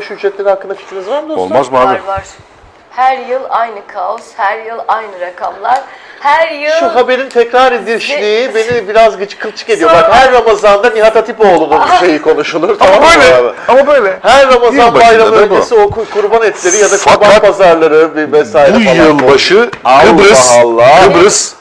yılbaşı ücretleri hakkında fikriniz var mı dostlar? Olmaz mı abi? Var var. Her yıl aynı kaos, her yıl aynı rakamlar. Her yıl Şu haberin tekrar edilişliği beni biraz gıç kılçık ediyor. Sonra- Bak her Ramazan'da Nihat Hatipoğlu'nun şeyi konuşulur. tamam mı abi? Ama böyle. Her Ramazan Yılbaşında bayramı bu. öncesi o kur- kurban etleri ya da Fakat kurban pazarları bir vesaire Bu falan. yılbaşı Allah Kıbrıs, Allah. Kıbrıs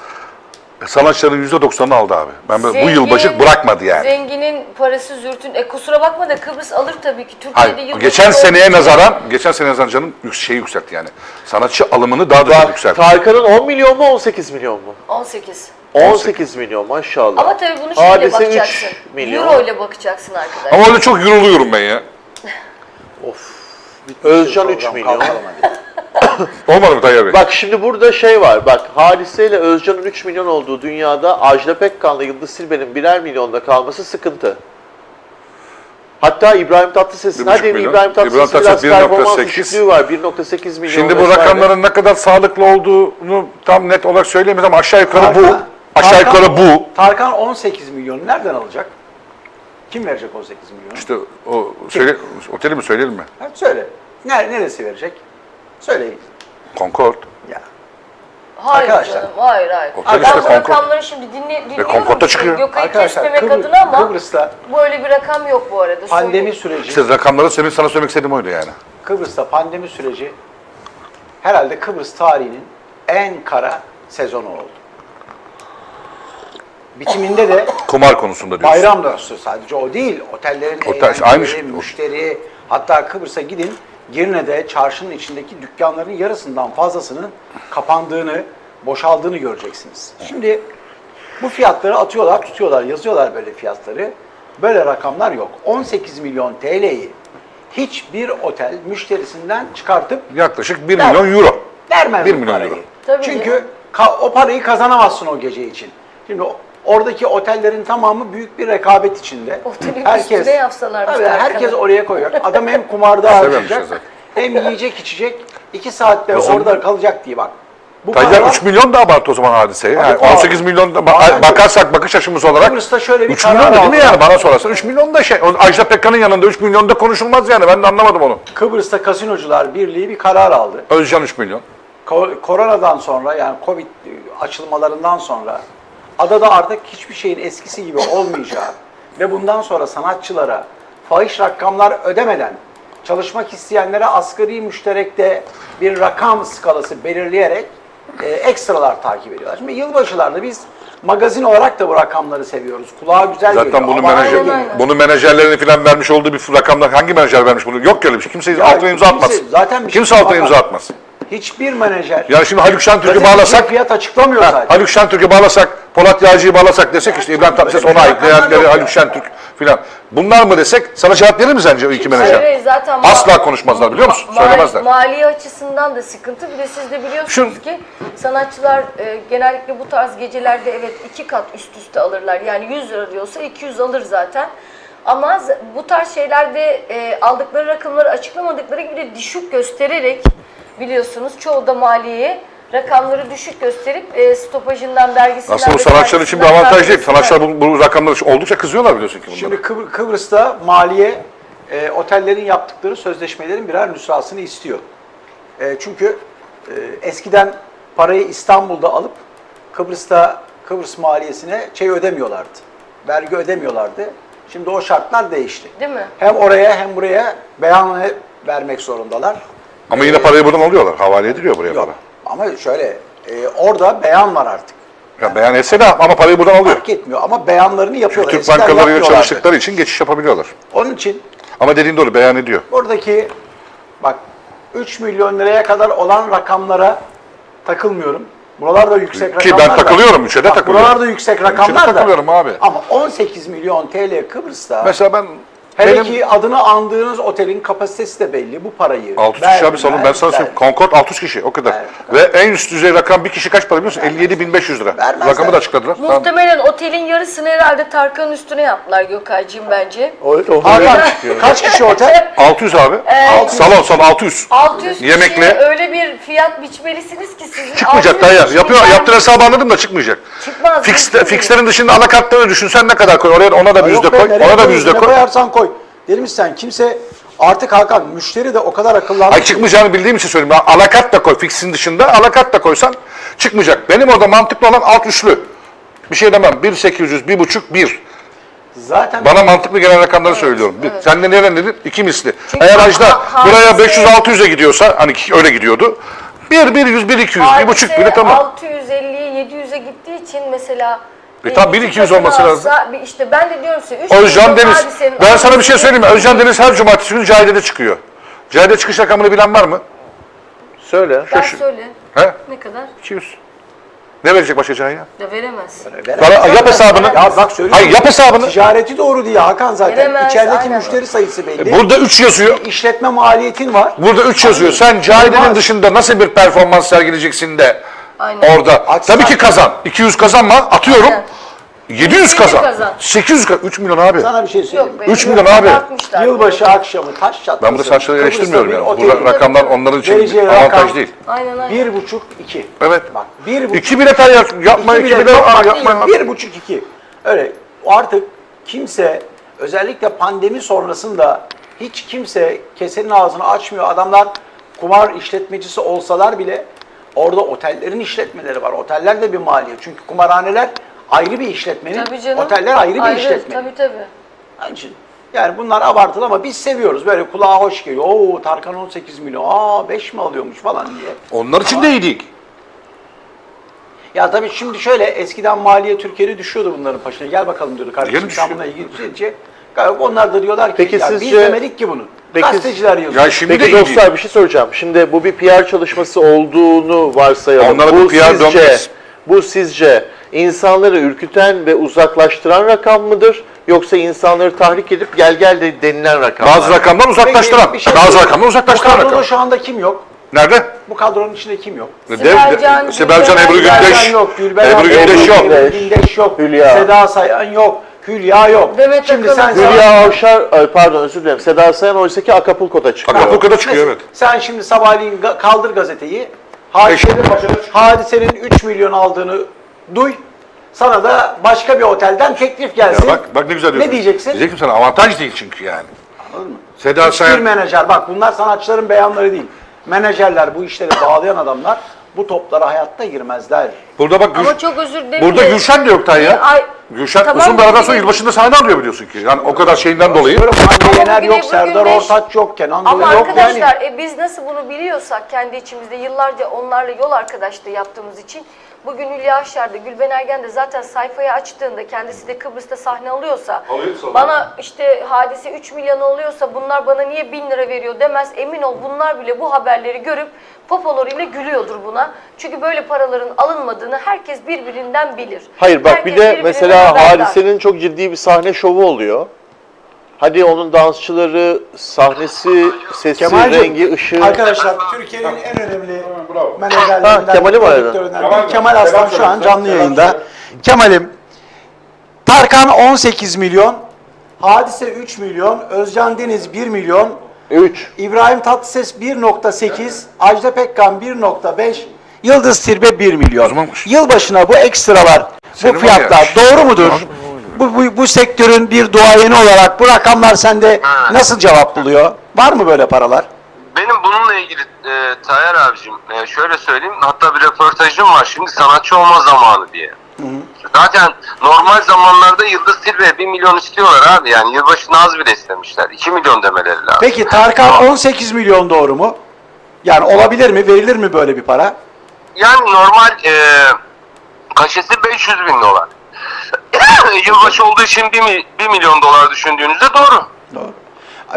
sanatçıların %90'ını aldı abi. Ben böyle, bu Zengin- yılbaşı bırakmadı yani. Zenginin parası zürtün. E kusura bakma da Kıbrıs alır tabii ki. Türkiye'de Hayır, yılbaşı geçen olduğu seneye için- nazaran, geçen seneye nazaran canım yük- şeyi yükseltti yani. Sanatçı alımını daha da çok yükseltti. Tarkan'ın 10 milyon mu 18 milyon mu? 18. 18 milyon maşallah. Ama tabii bunu şöyle Hadise bakacaksın. 3 milyon. Euro ile bakacaksın arkadaşlar. Ama öyle çok yoruluyorum ben ya. Özcan 3 milyon. Olmadı mı Tayyar Bey? Bak şimdi burada şey var. Bak Hadise ile Özcan'ın 3 milyon olduğu dünyada Ajda Pekkan'la Yıldız Silbe'nin birer milyonda kalması sıkıntı. Hatta İbrahim Tatlıses'in, Bir buçuk hadi milyon. İbrahim İbrahim Tatlıses'in biraz Tatlıses performans 1.8. düşüklüğü var. 1.8 milyon Şimdi bu vesaire. rakamların ne kadar sağlıklı olduğunu tam net olarak söyleyemeyiz ama aşağı yukarı bu. Tarkan- Aşağı Tarkan- yukarı bu. Tarkan 18 milyonu nereden alacak? Kim verecek 18 milyonu? İşte o söyle, oteli mi söyleyelim mi? Ha, söyle. Nere, neresi verecek? Söyleyin. Concord. Ya. Hayır Arkadaşlar. canım, hayır hayır. Otel ben işte bu Concord. rakamları şimdi dinle, dinliyorum. Concord'da çıkıyor. Gökay'ı Arkadaşlar kesmemek Kıbr- adına ama Kıbrıs'ta böyle bir rakam yok bu arada. pandemi söyleyeyim. süreci, İşte rakamları senin sana söylemek istediğim oydu yani. Kıbrıs'ta pandemi süreci herhalde Kıbrıs tarihinin en kara sezonu oldu. Bitiminde de Kumar konusunda diyorsun. bayram da sadece o değil. Otellerin Otel- eğlenceleri, aynı şey. müşteri, hatta Kıbrıs'a gidin Girne'de çarşının içindeki dükkanların yarısından fazlasının kapandığını, boşaldığını göreceksiniz. Şimdi bu fiyatları atıyorlar, tutuyorlar, yazıyorlar böyle fiyatları. Böyle rakamlar yok. 18 milyon TL'yi hiçbir otel müşterisinden çıkartıp Yaklaşık 1 Ver. milyon euro. vermez 1 bu milyon parayı. euro. Tabii Çünkü ka- o parayı kazanamazsın o gece için. Şimdi oradaki otellerin tamamı büyük bir rekabet içinde. Otelin üstüne yapsalarmış Tabii, herkes oraya koyuyor. Adam hem kumarda harcayacak, hem yiyecek içecek, iki saatte O orada kalacak diye bak. Bu Tayyar paralar- 3 milyon da abartı o zaman hadiseye. Yani Tabii, 18 milyon da ba- bakarsak bakış açımız olarak Kıbrıs'ta şöyle bir 3 karar milyon da değil mi yani bana sorarsan 3 milyon da şey. Ajda Pekkan'ın yanında 3 milyon da konuşulmaz yani ben de anlamadım onu. Kıbrıs'ta Kasinocular Birliği bir karar aldı. Özcan 3 milyon. Ko- Koronadan sonra yani Covid açılmalarından sonra adada artık hiçbir şeyin eskisi gibi olmayacağı ve bundan sonra sanatçılara fahiş rakamlar ödemeden çalışmak isteyenlere asgari müşterekte bir rakam skalası belirleyerek e, ekstralar takip ediyorlar. Şimdi yılbaşılarda biz magazin olarak da bu rakamları seviyoruz. Kulağa güzel Zaten geliyor. bunu abartılı menajer, aynen. bunu menajerlerin falan vermiş olduğu bir rakamlar hangi menajer vermiş bunu? Yok öyle bir şey. Kimse altına imza kimse- atmaz. zaten bir şey Kimse altına imza atmaz. Hiçbir menajer Yani şimdi Haluk Şentürk'ü bağlasak, fiyat açıklamıyor ha, zaten. Haluk Şentürk'ü bağlasak, Polat Yağcı'yı bağlasak desek işte İbrahim Tatlıses ona ait, değerleri Haluk ya. Şentürk filan. Bunlar mı desek sana cevap verir mi sence o iki menajer? hayır, zaten Asla ma- konuşmazlar biliyor musun? ma- Söylemezler. Mali açısından da sıkıntı. Bir de siz de biliyorsunuz Şu- ki sanatçılar e, genellikle bu tarz gecelerde evet iki kat üst üste alırlar. Yani 100 lira diyorsa 200 alır zaten. Ama bu tarz şeylerde e, aldıkları rakamları açıklamadıkları gibi de düşük göstererek biliyorsunuz çoğu da maliye rakamları düşük gösterip e, stopajından, vergisinden... Aslında bu sanatçılar için bir avantaj değil. Sanatçılar bu, bu rakamlar oldukça kızıyorlar biliyorsun ki bunlara. Şimdi Kıbr- Kıbrıs'ta maliye e, otellerin yaptıkları sözleşmelerin birer nüshasını istiyor. E, çünkü e, eskiden parayı İstanbul'da alıp Kıbrıs'ta Kıbrıs maliyesine şey ödemiyorlardı. Vergi ödemiyorlardı. Şimdi o şartlar değişti. Değil mi? Hem oraya hem buraya beyan vermek zorundalar. Ama yine parayı buradan alıyorlar. Havale ediliyor buraya Yok. para. Ama şöyle e, orada beyan var artık. Ya beyan etse de ama parayı buradan alıyor. Fark etmiyor ama beyanlarını yapıyorlar. Türk Eskiden bankalarıyla yapmıyorlardı. çalıştıkları için geçiş yapabiliyorlar. Onun için Ama dediğin doğru beyan ediyor. Buradaki bak 3 milyon liraya kadar olan rakamlara takılmıyorum. Buralar da yüksek Ki rakamlar ben da. takılıyorum, üçe de Bak, takılıyorum. Buralar da yüksek Üçe de rakamlar da. takılıyorum abi. Ama 18 milyon TL Kıbrıs'ta Mesela ben hele benim ki adını andığınız otelin kapasitesi de belli. Bu parayı 600 kişi abi salon ben sana söyleyeyim. Concord 600 kişi o kadar. Evet, Ve en üst düzey rakam bir kişi kaç para biliyor musun? 57.500 lira. Vermezler. Rakamı da açıkladılar. Tamam. Muhtemelen otelin yarısını herhalde Tarkan'ın üstüne yaptılar Gökay'cığım bence. O, o Hakan kaç kişi otel? 600 abi. Salon salon 600. 600 Yemekle. kişiye öyle bir fiyat biçmelisiniz ki sizin Çıkmayacak 600 Tayyar. kişinin Yapıyor, ben- yaptığın hesabı anladım da çıkmayacak. Çıkmaz, Fix, mümkün fixlerin dışında anakartları düşün. Sen ne kadar koy? Oraya ona da bir Yok yüzde be, koy. nereye Ona da bir koyuyorsun? yüzde Ne koy. koyarsan koy. Dedim sen kimse Artık Hakan müşteri de o kadar akıllandı. Ay çıkmayacağını bildiğim için söyleyeyim. Ya, alakart da koy fixin dışında. Alakart da koysan çıkmayacak. Benim orada mantıklı olan alt üçlü. Bir şey demem. 1.800, 1.5, 1. Zaten Bana mantıklı gelen rakamları söylüyorum. Bir, Sen de nereden dedin? İki misli. Çünkü Eğer Ajda ha- buraya hadise- 500-600'e gidiyorsa, hani ki öyle gidiyordu. 1, 100, 1, 200, 1,5 bile tamam. 650'ye 700'e gittiği için mesela E tam e, 1200 iki olması lazım. bir işte ben de diyorum size 3 Özcan Deniz. Ben sana bir şey söyleyeyim mi? Özcan Deniz her cumartesi günü Cahide'de çıkıyor. Cahide çıkış rakamını bilen var mı? Söyle. Ben Şu- söyle. He? Ne kadar? 200. Ne verecek başka Cahide? Ya veremez. Para, yap hesabını. Ya bak söylüyorum. Hayır yap hesabını. Ticareti doğru diye Hakan zaten. Veremez, İçerideki aynen. müşteri sayısı belli. Burada 3 yazıyor. İşletme maliyetin var. Burada 3 yazıyor. Sen Cahide'nin dışında nasıl bir performans sergileyeceksin de Aynen. orada. Aksi Tabii ki kazan. 200 kazanma. Atıyorum. Aynen. 700 kazan. kazan. 800 kazan. 3 milyon abi. Sana bir şey söyleyeyim. Yok be. Üç milyon abi. abartmışlar. Yılbaşı akşamı taş çatlasın. Ben burada saçları eleştirmiyorum yani. Burada rakamlar onların için vereceği avantaj rakam değil. Aynen aynen. Bir buçuk iki. Evet. Bak bir buçuk İki bilet ay yapma, iki, bak, yapma. Bir buçuk iki. Öyle artık kimse özellikle pandemi sonrasında hiç kimse kesenin ağzını açmıyor. Adamlar kumar işletmecisi olsalar bile orada otellerin işletmeleri var. Oteller de bir maliyet. Çünkü kumarhaneler ayrı bir işletmenin, Tabii canım. oteller ayrı bir işletme. Tabii tabii. Onun için yani bunlar abartılı ama biz seviyoruz. Böyle kulağa hoş geliyor. Oo Tarkan 18 milyon. Aa 5 mi alıyormuş falan diye. Onlar için de iyi değil. Ya tabii şimdi şöyle eskiden maliye Türkiye'de düşüyordu bunların başına. Gel bakalım diyordu kardeşim sen buna ilgili onlar da diyorlar ki Peki ya biz sizce- demedik ki bunu. Peki- Gazeteciler yazıyor. Ya şimdi Peki dostlar değil. bir şey soracağım. Şimdi bu bir PR çalışması olduğunu varsayalım. Onlara bu PR sizce, dönmez. bu sizce insanları ürküten ve uzaklaştıran rakam mıdır? Yoksa insanları tahrik edip gel gel de denilen rakam mı? Bazı rakamlar Peki, uzaklaştıran. bir şey Bazı söyleyeyim. rakamlar uzaklaştıran Bu kadroda rakam. şu anda kim yok? Nerede? Bu kadronun içinde kim yok? Sibel Can, Dev- Sibel Can, Gülben Ebru Gündeş. Ercan yok, Gülben Ebru yok, Gündeş yok. Ebru Gündeş yok, Hülya. Seda Sayan yok, Hülya yok. Demet Şimdi sen. Hülya Avşar, ay pardon özür dilerim. Seda Sayan oysa ki Acapulco'da çıkıyor. Acapulco'da çıkıyor evet. Sen şimdi sabahleyin ga- kaldır gazeteyi. Hadisenin, hadisenin 3 milyon aldığını duy. Sana da başka bir otelden teklif gelsin. Ya bak, bak ne güzel diyorsun. Ne diyeceksin? Diyecektim sana avantaj değil çünkü yani. Anladın mı? Seda Hiçbir Sayan menajer, bak bunlar sanatçıların beyanları değil. Menajerler, bu işleri bağlayan adamlar bu toplara hayatta girmezler. burada bak Gül- Ama çok özür dilerim. burada de- Gülşen de yok Tay ya. Ay, Gülşen tamam, uzun bir aradan sonra bugün- yılbaşında sahne alıyor biliyorsun ki. Yani o kadar şeyinden dolayı. Hande Ama Yener bugün yok, Ebru Serdar Gündeş- Ortaç yok, Kenan Ama Doğulu yok arkadaşlar yani. e, biz nasıl bunu biliyorsak kendi içimizde yıllarca onlarla yol arkadaşlığı yaptığımız için bugün Hülya Avşar da Gülben Ergen de zaten sayfayı açtığında kendisi de Kıbrıs'ta sahne alıyorsa bana işte hadise 3 milyon oluyorsa bunlar bana niye 1000 lira veriyor demez emin ol bunlar bile bu haberleri görüp popolarıyla gülüyordur buna. Çünkü böyle paraların alınmadığını herkes birbirinden bilir. Hayır bak Herkes bir de birbirinden mesela haberdar. Hadise'nin çok ciddi bir sahne şovu oluyor. Hadi onun dansçıları, sahnesi, sesi, Kemal'cim, rengi, ışığı. Arkadaşlar Türkiye'nin en önemli Ha, menajerlerinden, Kemal'i mi aradın? Kemal- biri. Kemal Aslan Selam şu an söyle, canlı selam yayında. söyle. Kemal'im, Tarkan 18 milyon, Hadise 3 milyon, Özcan Deniz 1 milyon, 3. İbrahim Tatlıses 1.8, Ajda Pekkan 1.5, Yıldız Tilbe 1 milyon. Yılbaşına bu ekstralar, bu fiyatlar ya. doğru mudur? Bu, bu, bu sektörün bir duayeni olarak bu rakamlar sende Ha. nasıl cevap buluyor? Var mı böyle paralar? Benim bununla ilgili e, Tayyar abicim e, şöyle söyleyeyim hatta bir röportajım var şimdi sanatçı olma zamanı diye. Zaten normal zamanlarda Yıldız Tilbe 1 milyon istiyorlar abi yani yılbaşını az bile istemişler. 2 milyon demeleri lazım. Peki Tarkan 18 milyon doğru mu? Yani olabilir mi? Verilir mi böyle bir para? Yani normal e, kaşesi 500 bin dolar. Yılbaşı olduğu için 1, 1 milyon dolar düşündüğünüzde doğru. Doğru.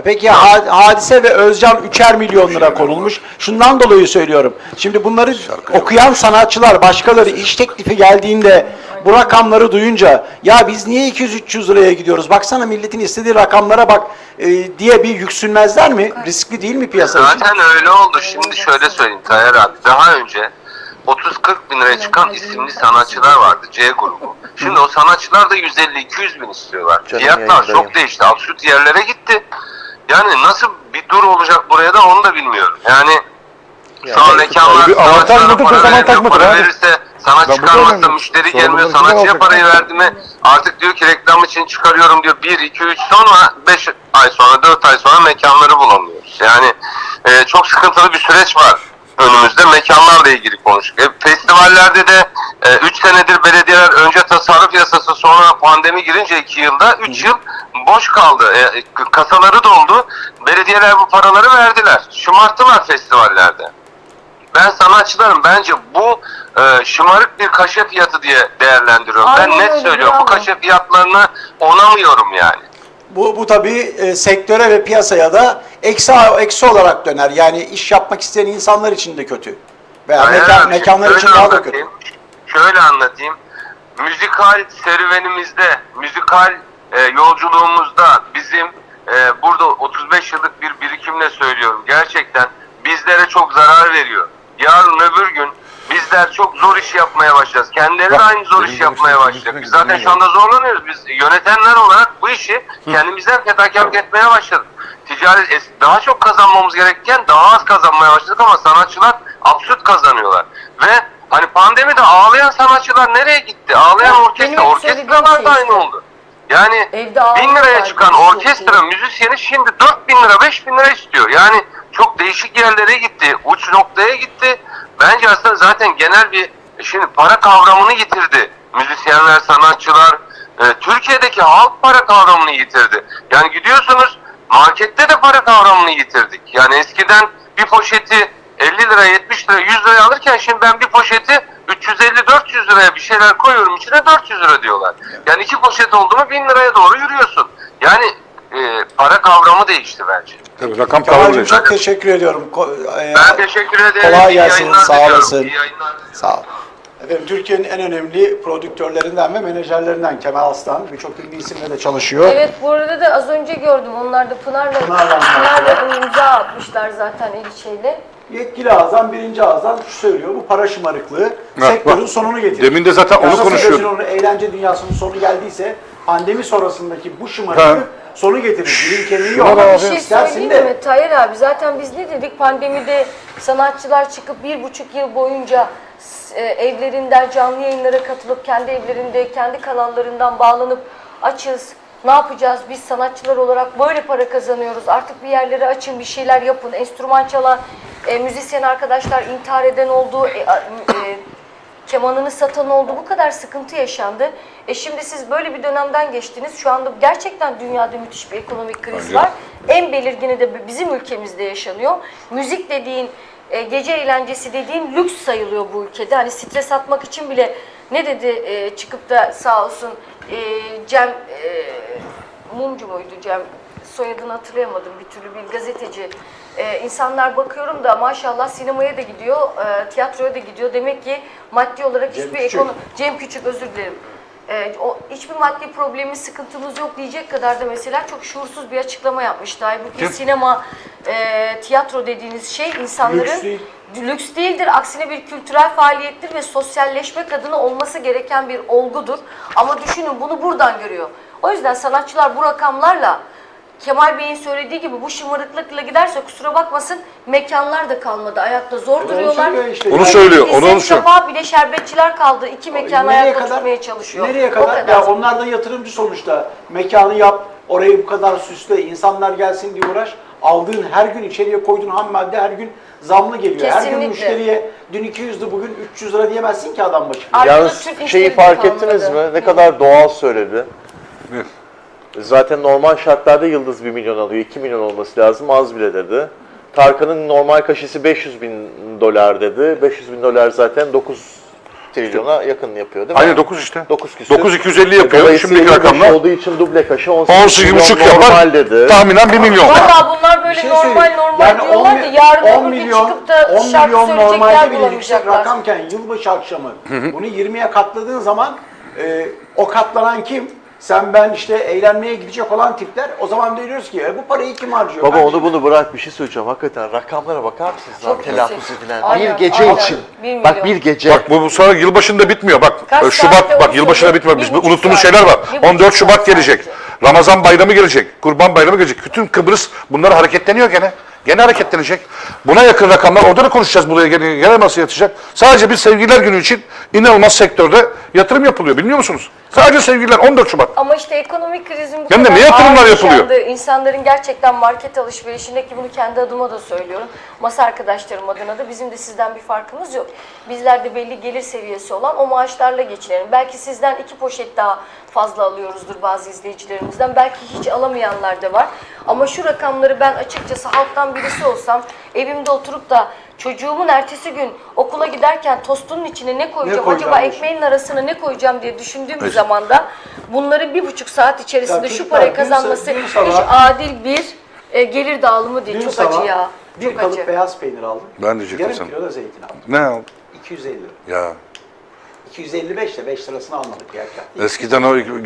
Peki ya Ha- Hadise ve Özcan üçer milyon lira konulmuş. Şundan dolayı söylüyorum. Şimdi bunları okuyan sanatçılar, başkaları iş teklifi geldiğinde bu rakamları duyunca ya biz niye 200-300 liraya gidiyoruz? Baksana milletin istediği rakamlara bak e, diye bir yüksünmezler mi? Riskli değil mi piyasa için? Zaten öyle oldu. Şimdi şöyle söyleyeyim Tayyar abi. Daha önce 30-40 bin liraya çıkan isimli sanatçılar vardı C grubu. Şimdi o sanatçılar da 150-200 bin istiyorlar. Canım Fiyatlar yayındayım. çok değişti. Absürt yerlere gitti. Yani nasıl bir dur olacak buraya da onu da bilmiyorum. Şu an mekanlar bir avantaj sanatçılara mıdır, para mıdır Para abi? verirse kalmazsa önemli. müşteri gelmiyor. Sanatçıya parayı verdi mi artık diyor ki reklam için çıkarıyorum diyor. 1, 2, 3 sonra 5 ay sonra 4 ay sonra mekanları bulamıyoruz. Yani e, çok sıkıntılı bir süreç var önümüzde mekanlarla ilgili konuştuk. E, festivallerde de 3 senedir belediyeler önce tasarruf yasası sonra pandemi girince 2 yılda 3 yıl boş kaldı. E, kasaları doldu. Belediyeler bu paraları verdiler. Şımarttılar festivallerde. Ben sanatçılarım bence bu e, şımarık bir kaşe fiyatı diye değerlendiriyorum. Aynen ben net öyle, söylüyorum. Bu kaşe fiyatlarını onamıyorum yani. Bu, bu tabii e, sektöre ve piyasaya da eksi, eksi olarak döner. Yani iş yapmak isteyen insanlar için de kötü. Veya mekan, abi, mekanlar için daha da kötü. Şöyle anlatayım. Müzikal serüvenimizde, müzikal e, yolculuğumuzda bizim e, burada 35 yıllık bir birikimle söylüyorum. Gerçekten bizlere çok zarar veriyor. Yarın öbür gün bizler çok zor iş yapmaya başlayacağız. Kendileri de aynı zor iş yapmaya başlayacak. Biz zaten şu anda zorlanıyoruz. Biz yönetenler olarak bu işi kendimizden fedakarlık etmeye başladık. Ticaret daha çok kazanmamız gerekirken daha az kazanmaya başladık ama sanatçılar absürt kazanıyorlar. Ve hani pandemide ağlayan sanatçılar nereye gitti? Ağlayan orkestra, orkestralar şey da aynı işte. oldu. Yani bin liraya ağlıyorlar, çıkan şey orkestra müzisyeni şimdi 4 bin lira 5 bin lira istiyor. Yani çok değişik yerlere gitti. Uç noktaya gitti. Bence aslında zaten genel bir şimdi para kavramını yitirdi. Müzisyenler, sanatçılar. E, Türkiye'deki halk para kavramını yitirdi. Yani gidiyorsunuz markette de para kavramını yitirdik. Yani eskiden bir poşeti 50 lira, 70 lira, 100 liraya alırken şimdi ben bir poşeti 350-400 liraya bir şeyler koyuyorum içine 400 lira diyorlar. Yani iki poşet oldu mu 1000 liraya doğru yürüyorsun. Yani e, para kavramı değişti bence. Tabii rakam kavramı çok teşekkür ediyorum. Ko- e, Ben teşekkür ederim. Kolay gelsin, sağ olasın. Sağ ol. Efendim Türkiye'nin en önemli prodüktörlerinden ve menajerlerinden Kemal Aslan. Birçok ünlü isimle de çalışıyor. Evet bu arada da az önce gördüm. Onlar da Pınar'la, Pınar'la Pınar'la imza atmışlar zaten el şeyle. Yetkili ağızdan birinci ağızdan şu söylüyor. Bu para şımarıklığı sektörün bak. sonunu getirir. Demin de zaten onu konuşuyorduk. eğlence dünyasının sonu geldiyse pandemi sonrasındaki bu şımarıklık Ha. Sonu getirir. Dilin kemiği Şuna yok. Bir şey söyleyeyim de- mi Tayyar abi? Zaten biz ne dedik? Pandemide sanatçılar çıkıp bir buçuk yıl boyunca e, evlerinden canlı yayınlara katılıp kendi evlerinde, kendi kanallarından bağlanıp açız. Ne yapacağız? Biz sanatçılar olarak böyle para kazanıyoruz. Artık bir yerleri açın, bir şeyler yapın. Enstrüman çalan, e, müzisyen arkadaşlar intihar eden oldu. E, a- e, kemanını satan oldu. Bu kadar sıkıntı yaşandı. E şimdi siz böyle bir dönemden geçtiniz. Şu anda gerçekten dünyada müthiş bir ekonomik kriz Bence. var. En belirgini de bizim ülkemizde yaşanıyor. Müzik dediğin, e, gece eğlencesi dediğin lüks sayılıyor bu ülkede. Hani stres atmak için bile ne dedi e, çıkıp da sağ olsun e, Cem Mumcu muydu Cem? Soyadını hatırlayamadım bir türlü bir gazeteci. E, insanlar bakıyorum da maşallah sinemaya da gidiyor, e, tiyatroya da gidiyor. Demek ki maddi olarak Cem hiçbir Küçük. ekonomi... Cem Küçük özür dilerim. E, o, hiçbir maddi problemimiz, sıkıntımız yok diyecek kadar da mesela çok şuursuz bir açıklama yapmıştı. Halbuki Kim? sinema, e, tiyatro dediğiniz şey insanların Lüks değil. lüks değildir. Aksine bir kültürel faaliyettir ve sosyalleşmek adına olması gereken bir olgudur. Ama düşünün bunu buradan görüyor. O yüzden sanatçılar bu rakamlarla Kemal Bey'in söylediği gibi bu şımarıklıkla giderse kusura bakmasın mekanlar da kalmadı. Ayakta zor Onu duruyorlar. söylüyor işte. Onu Yani söylüyor, onu- İzzet onu söylüyor. Sabah bile şerbetçiler kaldı. İki mekan Nereye ayakta kadar- tutmaya çalışıyor. Nereye O kadar? Ya onlar da yatırımcı sonuçta. Mekanı yap, orayı bu kadar süsle, insanlar gelsin diye uğraş. Aldığın her gün içeriye koyduğun ham madde her gün zamlı geliyor. Her gün müşteriye dün 200'dü bugün 300 lira diyemezsin ki adam başı. Arkada Yalnız Türk şeyi müşteri fark kalmadı. ettiniz mi? Ne Hı. kadar doğal söyledi. Evet. Zaten normal şartlarda Yıldız 1 milyon alıyor. 2 milyon olması lazım. Az bile dedi. Tarkan'ın normal kaşesi 500 bin dolar dedi. 500 bin dolar zaten 9 trilyona yakın yapıyor değil mi? Aynı 9 işte. 9 küsur. 9.250 yapıyor. Dolayısıyla Şimdiki 25 rakamlar olduğu için duble kaşı 18, 18,5 milyon yapar. normal dedi. Tahminen 1 milyon. Valla bunlar böyle şey normal normal Yani diyorlar 10 da yarın on öbür gün milyon, çıkıp da 10 şarkı milyon normalde bile yüksek rakamken yılbaşı akşamı bunu 20'ye katladığın zaman e, o katlanan kim? Sen ben işte eğlenmeye gidecek olan tipler o zaman diyoruz ki e, bu parayı kim harcıyor? Baba Kardeşim, onu bunu bırak bir şey söyleyeceğim. Hakikaten rakamlara bakar mısınız? Çok Çok telaffuz yüksek. edilen. Aynen, bir gece aynen. için. Bir Bak milyon. bir gece. Bak bu, bu sonra yılbaşında bitmiyor. Bak Kaç e, Şubat bak yılbaşına söyle. bitmiyor. Bir Biz buçuk unuttuğumuz saat. şeyler var. Bir buçuk 14 Şubat saat gelecek. sadece. Ramazan bayramı gelecek. Kurban bayramı gelecek. Bütün Kıbrıs bunlar hareketleniyor gene. Gene hareketlenecek. Buna yakın rakamlar orada da konuşacağız buraya gene, gene masaya yatacak. Sadece bir sevgililer günü için inanılmaz sektörde yatırım yapılıyor biliyor musunuz? Sadece sevgililer 14 Şubat. Ama işte ekonomik krizin bu Hem de kadar ne yatırımlar ağır yapılıyor? yaşandığı, insanların gerçekten market alışverişindeki bunu kendi adıma da söylüyorum. Masa arkadaşlarım adına da bizim de sizden bir farkımız yok. Bizler de belli gelir seviyesi olan o maaşlarla geçinelim. Belki sizden iki poşet daha fazla alıyoruzdur bazı izleyicilerimizden. Belki hiç alamayanlar da var. Ama şu rakamları ben açıkçası halktan birisi olsam evimde oturup da çocuğumun ertesi gün okula giderken tostunun içine ne koyacağım, koyacağım acaba diyorsun? ekmeğin arasına ne koyacağım diye düşündüğüm bir zamanda bunları bir buçuk saat Ya içerisinde şu çocuklar, parayı sa- kazanması gün hiç sabah- adil bir e, gelir dağılımı değil. Dün Çok sabah acı ya. bir Çok kalıp acı. beyaz peynir aldım. Ben diyecektim Yarım sana. kilo da zeytin aldım. Ne oldu? 250 lira. Ya 255 de 5 lirasını almadık ya. eskiden o bir,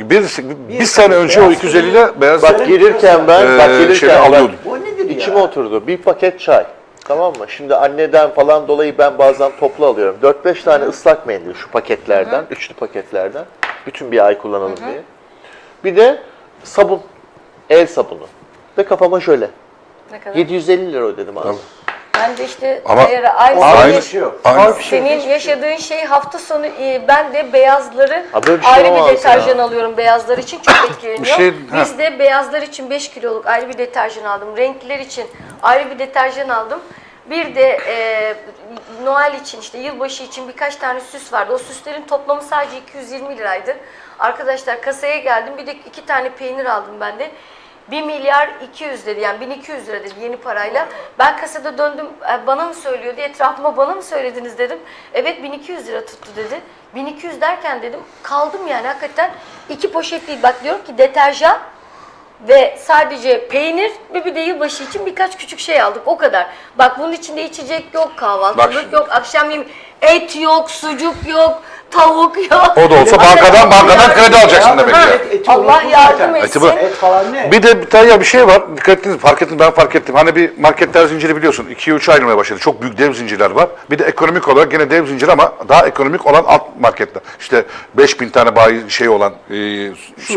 bir, sene önce o beyaz 250 ile beyaz Bak Yarım gelirken ben, Ee, bak gelirken ben alıyordum. Bu nedir ya? içime oturdu. Bir paket çay. Tamam mı? Şimdi anneden falan dolayı ben bazen toplu alıyorum. 4-5 tane ıslak mendil şu paketlerden, üçlü paketlerden. Bütün bir ay kullanalım diye. Bir de sabun, el sabunu. Ve kafama şöyle. Ne kadar? 750 lira ödedim abi. Ben de işte Ama- eğer aynı, Aynı Aynı- şey yok. Aynı. senin yaşadığın şey hafta sonu e, ben de beyazları Ha, böyle bir şey ayrı bir olamaz deterjan ya. alıyorum beyazlar için çok etkileniyor. Bir şey- ha. Biz de beyazlar için 5 kiloluk ayrı bir deterjan aldım. Renkliler için ayrı bir deterjan aldım. Bir de e, Noel için işte yılbaşı için birkaç tane süs vardı. O süslerin toplamı sadece 220 liraydı. Arkadaşlar kasaya geldim bir de iki tane peynir aldım ben de. 1 milyar 200 dedi yani 1200 lira dedi yeni parayla. Ben kasada döndüm "E, bana mı söylüyor diye etrafıma bana mı söylediniz dedim. Evet 1200 lira tuttu dedi. 1200 derken dedim kaldım yani hakikaten iki poşet değil. Bak diyorum ki deterjan ve sadece peynir ve bir de yılbaşı için birkaç küçük şey aldık o kadar. Bak bunun içinde içecek yok, kahvaltılık yok, akşam yemeği et yok, sucuk yok, tavuk yok. O da olsa bankadan bankadan kredi alacaksın demek ya. Eti Allah yardım zaten. etsin. Eti bu. Et falan ne? Bir de bir tane ya bir şey var. Dikkat ettiniz, fark ettiniz, ben fark ettim. Hani bir marketler zinciri biliyorsun. ikiye üçe ayrılmaya başladı. Çok büyük dev zincirler var. Bir de ekonomik olarak gene dev zincir ama daha ekonomik olan alt marketler. İşte 5000 tane bayi şey olan, e,